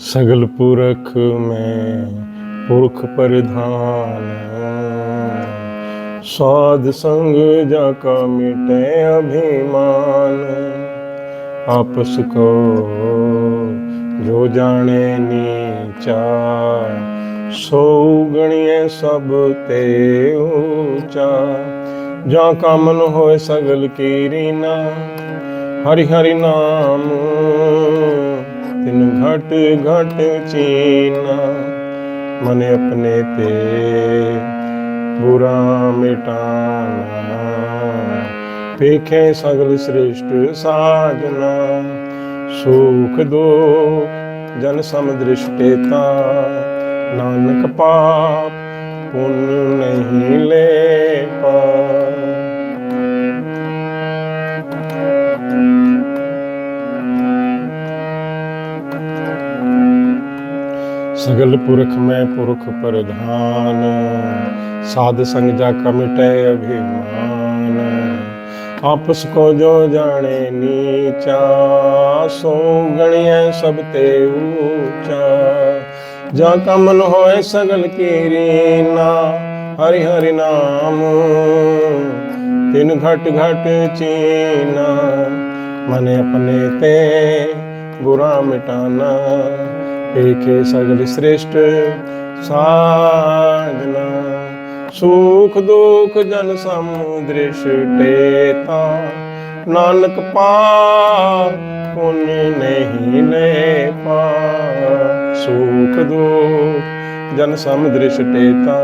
ਸਗਲ ਪੁਰਖ ਮੈਂ ਪੁਰਖ ਪ੍ਰਧਾਨ। ਸਾਧ ਸੰਗ ਜਾ ਕਾ ਮਿਟੇ ਅਭਿਮਾਨ। ਆਪਸ ਕੋ ਜੋ ਜਾਣੇ ਨੀਚਾ ਸੋ ਗਣੀਏ ਸਭ ਤੇ ਊਚਾ ਜਾਂ ਕਮਨ ਹੋਏ ਸਗਲ ਕੀ ਰੀਨਾ ਹਰੀ ਹਰੀ ਨਾਮ। ਤਿਨ ਘਟ ਘਟ ਚੀਨਾ, ਮਨ ਆਪਣੇ ਤੇ ਬੁਰਾ ਮਿਟਾਨਾ ਪੇਖੇ ਸਗਲ ਸ੍ਰਿਸ਼ਟ ਸਾਜਨਾ, ਸੁਖ ਦੋ ਜਨ ਸਮ ਸਮਦ੍ਰਿਸ਼ਟੇਤਾ ਨਾਨਕ ਪਾਪ ਪੁੰਨ ਨਹੀਂ ਲੈ ਪਾ। ਸਗਲ ਪੁਰਖ ਮੈਂ ਪੁਰਖ ਪ੍ਰਧਾਨ। ਸਾਧ ਸੰਗ ਜਾ ਕਾ ਅਭਿਮਾਨ। ਆਪਸ ਕੋ ਜੋ ਜਾਣੇ ਨੀਚਾ, ਸੋ ਗਣਿਐ ਸਭ ਤੇ ਊਚਾ। ਜਾ ਕਾ ਹੋਏ ਸਗਲ ਕੀ ਰੀਨਾ ਹਰਿ ਹਰਿ ਨਾਮ। ਤਿਨ ਘਟ ਘਟ ਚੀਨਾ, ਮਨ ਆਪਣੇ ਤੇ ਬੁਰਾ ਮਿਟਾਨਾ। ਏਕੇ ਸਗਲ ਸ੍ਰਿਸ਼ਟ ਸਾਜਨਾ ਸੁਖ ਦੁਖ ਜਨ ਸਮਦ੍ਰਿਸ਼ਟੇਤਾ ਨਾਨਕ ਪਾ ਪੁੰਨ ਨਹੀਂ ਲੈ ਪਾ ਸੁਖ ਦੁਖ ਜਨ ਸਮਦ੍ਰਿਸ਼ਟੇਤਾ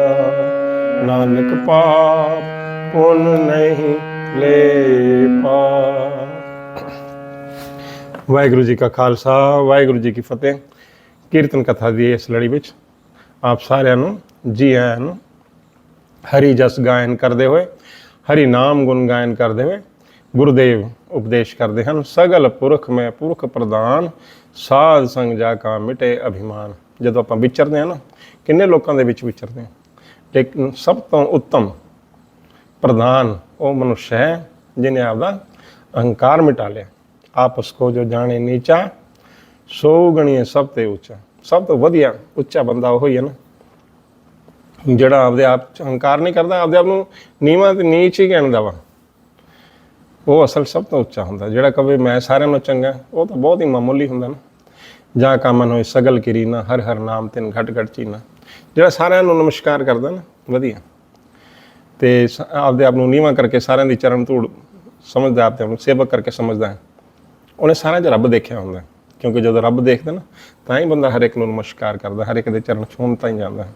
ਨਾਨਕ ਪਾਪ ਪੁੰਨ ਨਹੀਂ ਲੈ ਪਾ ਵਾਹਿਗੁਰੂ ਜੀ ਕਾ ਖਾਲਸਾ, ਵਾਹਿਗੁਰੂ ਜੀ ਕੀ ਫਤਿਹ। ਕੀਰਤਨ ਕਥਾ ਦੀ ਇਸ ਲੜੀ ਵਿੱਚ ਆਪ ਸਾਰਿਆਂ ਨੂੰ ਜੀ ਆਇਆਂ ਨੂੰ ਹਰੀ ਜਸ ਗਾਇਨ ਕਰਦੇ ਹੋਏ, ਹਰੀ ਨਾਮ ਗੁਣ ਗਾਇਨ ਕਰਦੇ ਹੋਏ ਗੁਰਦੇਵ ਉਪਦੇਸ਼ ਕਰਦੇ ਹਨ, ਸਗਲ ਪੁਰਖ ਮੈਂ ਪੁਰਖ ਪ੍ਰਦਾਨ ਸਾਧ ਸੰਗ ਜਾ ਕਾ ਮਿਟੇ ਅਭਿਮਾਨ। ਜਦੋਂ ਆਪਾਂ ਵਿਚਰਦੇ ਹਾਂ ਨਾ, ਕਿੰਨੇ ਲੋਕਾਂ ਦੇ ਵਿੱਚ ਵਿਚਰਦੇ ਹਾਂ? ਲੇਕਿਨ ਸਭ ਤੋਂ ਉੱਤਮ ਪ੍ਰਧਾਨ ਉਹ ਮਨੁੱਖ ਹੈ ਜਿਨੇ ਆਪਦਾ ਅਹੰਕਾਰ ਮਿਟਾ ਲਿਆ। ਆਪਸ ਕੋ ਜੋ ਜਾਣੇ ਨੀਚਾ ਸੋ ਗਣੀਏ ਸਭ ਤੇ ਉੱਚਾ, ਸਭ ਤੋਂ ਵਧੀਆ ਉੱਚਾ ਬੰਦਾ ਉਹ ਹੀ ਹੈ ਨਾ। ਜਿਹੜਾ ਆਪਦੇ ਆਪ ਚ ਹੰਕਾਰ ਨਹੀਂ ਕਰਦਾ, ਆਪਦੇ ਆਪ ਨੂੰ ਨੀਵਾਂ ਤੇ ਨੀਚ ਹੀ ਕਹਿਣਦਾ ਵਾ। ਉਹ ਅਸਲ ਸਭ ਤੋਂ ਉੱਚਾ ਹੁੰਦਾ, ਜਿਹੜਾ ਕਵੇ ਮੈਂ ਸਾਰਿਆਂ ਨਾਲੋਂ ਚੰਗਾ, ਉਹ ਤਾਂ ਬਹੁਤ ਹੀ ਮਾਮੂਲੀ ਹੁੰਦਾ ਨਾ। ਜਾਂ ਕਾਮਨ ਹੋਏ ਸਗਲ ਕਿਰੀ ਨਾ, ਹਰ ਹਰ ਨਾਮ ਤਿੰਨ ਘਟ ਘਟ ਚੀਨਾ। ਜਿਹੜਾ ਸਾਰਿਆਂ ਨੂੰ ਨਮਸਕਾਰ ਕਰਦਾ ਨਾ, ਵਧੀਆ। ਤੇ ਆਪਦੇ ਆਪ ਨੂੰ ਨੀਵਾਂ ਕਰਕੇ ਸਾਰਿਆਂ ਦੀ ਚਰਨ ਧੂੜ ਸਮਝਦਾ, ਆਪਦੇ ਆਪ ਨੂੰ ਸੇਵਕ ਕਰਕੇ ਸਮਝਦਾ ਉਹਨੇ ਸਾਰਿਆਂ 'ਚ ਰੱਬ ਦੇਖਿਆ ਹੁੰਦਾ ਕਿਉਂਕਿ ਜਦੋਂ ਰੱਬ ਦੇਖਦਾ ਨਾ, ਤਾਂ ਹੀ ਬੰਦਾ ਹਰ ਇੱਕ ਨੂੰ ਨਮਸਕਾਰ ਕਰਦਾ ਹਰ ਇੱਕ ਦੇ ਚਰਨ ਛੂਹਣ ਤਾਂ ਹੀ ਜਾਂਦਾ। ਹੈ।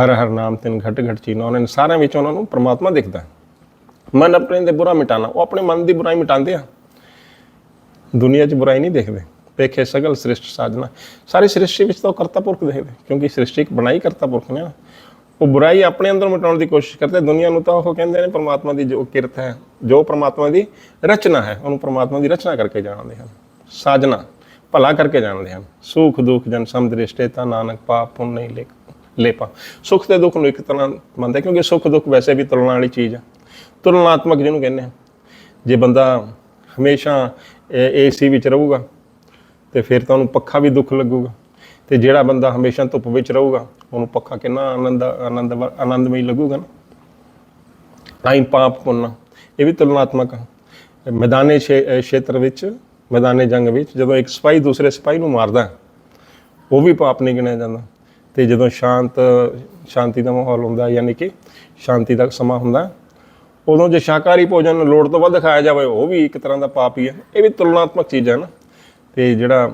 ਹਰ ਹਰ ਨਾਮ ਤਿੰਨ ਘਟ ਘਟ ਚੀਨਾ, ਉਹਨਾਂ ਨੇ ਸਾਰਿਆਂ ਵਿੱਚ ਉਹਨਾਂ ਨੂੰ ਪ੍ਰਮਾਤਮਾ ਦਿਖਦਾ। ਮਨ ਆਪਣੇ ਦੇ ਬੁਰਾ ਮਿਟਾਣਾ, ਉਹ ਆਪਣੇ ਮਨ ਦੀ ਬੁਰਾਈ ਮਿਟਾਉਂਦੇ ਆ। ਦੁਨੀਆ 'ਚ ਬੁਰਾਈ ਨਹੀਂ ਦੇਖਦੇ। ਪੇਖੇ ਸਗਲ ਸ੍ਰਿਸ਼ਟ ਸਾਜਨਾ। ਸਾਰੀ ਸ੍ਰਿਸ਼ਟੀ ਵਿੱਚ ਤਾਂ ਉਹ ਕਰਤਾ ਪੁਰਖ ਦੇਖਦੇ, ਕਿਉਂਕਿ ਸ੍ਰਿਸ਼ਟੀ ਇੱਕ ਬਣਾਈ ਕਰਤਾ ਪੁਰਖ ਨੇ। ਉਹ ਬੁਰਾਈ ਆਪਣੇ ਅੰਦਰ ਮਿਟਾਉਣ ਦੀ ਕੋਸ਼ਿਸ਼ ਕਰਦੇ, ਦੁਨੀਆ ਨੂੰ ਤਾਂ ਉਹ ਕਹਿੰਦੇ ਨੇ ਪਰਮਾਤਮਾ ਦੀ ਜੋ ਕਿਰਤ ਹੈ, ਜੋ ਪਰਮਾਤਮਾ ਦੀ ਰਚਨਾ ਹੈ, ਉਹਨੂੰ ਪਰਮਾਤਮਾ ਦੀ ਰਚਨਾ ਕਰਕੇ ਜਾਣਦੇ ਹਨ। ਸਾਜਨਾ। ਭਲਾ ਕਰਕੇ ਜਾਣਦੇ ਹਨ। ਸੁਖ ਦੁਖ ਜਨ ਸਮਦ੍ਰਿਸ਼ਟੇ ਤਾਂ ਨਾਨਕ ਪਾਪ ਪੁੰਨ ਨਹੀਂ ਲੇਖ ਲੇਪਾ। ਸੁਖ ਤੇ ਦੁੱਖ ਨੂੰ ਇੱਕ ਤਰ੍ਹਾਂ ਮੰਨਦੇ ਕਿਉਂਕਿ ਸੁਖ ਦੁੱਖ ਵੈਸੇ ਵੀ ਤੁਲਨਾ ਵਾਲੀ ਚੀਜ਼ ਹੈ। ਤੁਲਨਾਤਮਕ ਜਿਹਨੂੰ ਕਹਿੰਦੇ ਆ ਜੇ ਬੰਦਾ ਹਮੇਸ਼ਾ ਏਸੀ ਵਿੱਚ ਰਹੂਗਾ, ਤੇ ਫਿਰ ਤਾਂ ਉਹਨੂੰ ਪੱਖਾ ਵੀ ਦੁੱਖ ਲੱਗੂਗਾ। ਤੇ ਜਿਹੜਾ ਬੰਦਾ ਹਮੇਸ਼ਾ ਧੁੱਪ ਵਿੱਚ ਰਹੂਗਾ, ਉਹਨੂੰ ਪੱਖਾ ਕਿੰਨਾ ਆਨੰਦ ਆਨੰਦ ਆਨੰਦਮਈ ਲੱਗੂਗਾ ਨਾ। ਤਾਂ ਹੀ ਪਾਪ ਪੁੰਨ, ਇਹ ਵੀ ਤੁਲਨਾਤਮਕ ਆ ਮੈਦਾਨੇ ਖੇਤਰ ਵਿੱਚ ਮੈਦਾਨੇ ਜੰਗ ਵਿੱਚ ਜਦੋਂ ਇੱਕ ਸਿਪਾਹੀ ਦੂਸਰੇ ਸਿਪਾਹੀ ਨੂੰ ਮਾਰਦਾ ਉਹ ਵੀ ਪਾਪ ਨਹੀਂ ਗਿਣਿਆ ਜਾਂਦਾ। ਤੇ ਜਦੋਂ ਸ਼ਾਂਤ, ਸ਼ਾਂਤੀ ਦਾ ਮਾਹੌਲ ਹੁੰਦਾ, ਯਾਨੀ ਕਿ ਸ਼ਾਂਤੀ ਦਾ ਸਮਾਂ ਹੁੰਦਾ, ਉਦੋਂ ਜੇ ਸ਼ਾਕਾਹਾਰੀ ਭੋਜਨ ਲੋੜ ਤੋਂ ਵੱਧ ਖਾਇਆ ਜਾਵੇ, ਉਹ ਵੀ ਇੱਕ ਤਰ੍ਹਾਂ ਦਾ ਪਾਪ ਹੀ ਹੈ। ਇਹ ਵੀ ਤੁਲਨਾਤਮਕ ਚੀਜ਼ ਹੈ ਨਾ ਤੇ ਜਿਹੜਾ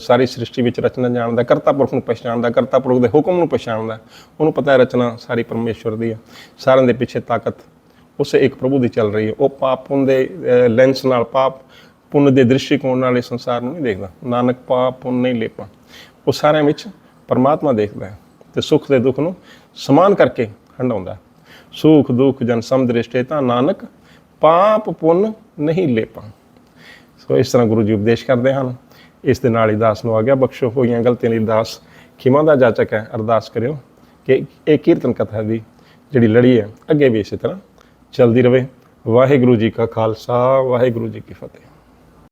ਸਾਰੀ ਸ੍ਰਿਸ਼ਟੀ ਵਿੱਚ ਰਚਨਾ ਜਾਣਦਾ, ਕਰਤਾ ਪੁਰਖ ਨੂੰ ਪਛਾਣਦਾ, ਕਰਤਾ ਪੁਰਖ ਦੇ ਹੁਕਮ ਨੂੰ ਪਛਾਣਦਾ, ਉਹਨੂੰ ਪਤਾ ਹੈ ਰਚਨਾ ਸਾਰੀ ਪਰਮੇਸ਼ਵਰ ਦੀ ਹੈ। ਸਾਰਿਆਂ ਦੇ ਪਿੱਛੇ ਤਾਕਤ, ਉਸੇ ਇੱਕ ਪ੍ਰਭੂ ਦੀ ਚੱਲ ਰਹੀ ਹੈ। ਉਹ ਪਾਪ ਪੁੰਨ ਦੇ ਲੈਂਸ ਨਾਲ ਪਾਪ ਪੁੰਨ ਦੇ ਦ੍ਰਿਸ਼ਟੀਕੋਣ ਨਾਲ ਇਸ ਸੰਸਾਰ ਨੂੰ ਨਹੀਂ ਦੇਖਦਾ? ਨਾਨਕ ਪਾਪ, ਪੁੰਨ ਨਹੀਂ ਲੇਪਾ। ਉਹ ਸਾਰਿਆਂ ਵਿੱਚ ਪਰਮਾਤਮਾ ਦੇਖਦਾ ਹੈ ਤੇ ਸੁੱਖ ਤੇ ਦੁੱਖ ਨੂੰ ਸਮਾਨ ਕਰਕੇ ਹੰਡਾਉਂਦਾ ਹੈ। ਸੁਖ, ਦੁੱਖ, ਜਨ ਸਮਦ੍ਰਿਸ਼ਟੇ ਤਾਂ ਨਾਨਕ ਪਾਪ, ਪੁੰਨ ਨਹੀਂ ਲੇਪਾ। ਸੋ ਇਸ ਤਰ੍ਹਾਂ ਗੁਰੂ ਜੀ ਉਪਦੇਸ਼ ਕਰਦੇ ਹਨ। ਇਸ ਦੇ ਨਾਲ ਹੀ ਦਾਸ ਨੂੰ ਆ ਗਿਆ, ਬਖਸ਼ੋ ਹੋਈਆਂ ਗਲਤੀਆਂ ਲਈ ਦਾਸ ਖਿਮਾ ਦਾ ਜਾਚਕ ਹੈ। ਅਰਦਾਸ ਕਰਿਓ ਕਿ ਇਹ ਕੀਰਤਨ ਕਥਾ ਦੀ ਜਿਹੜੀ ਲੜੀ ਹੈ, ਅੱਗੇ ਵੀ ਇਸੇ ਤਰ੍ਹਾਂ ਚੱਲਦੀ ਰਵੇ ਵਾਹਿਗੁਰੂ ਜੀ ਕਾ ਖਾਲਸਾ, ਵਾਹਿਗੁਰੂ ਜੀ ਕੀ ਫਤਿਹ।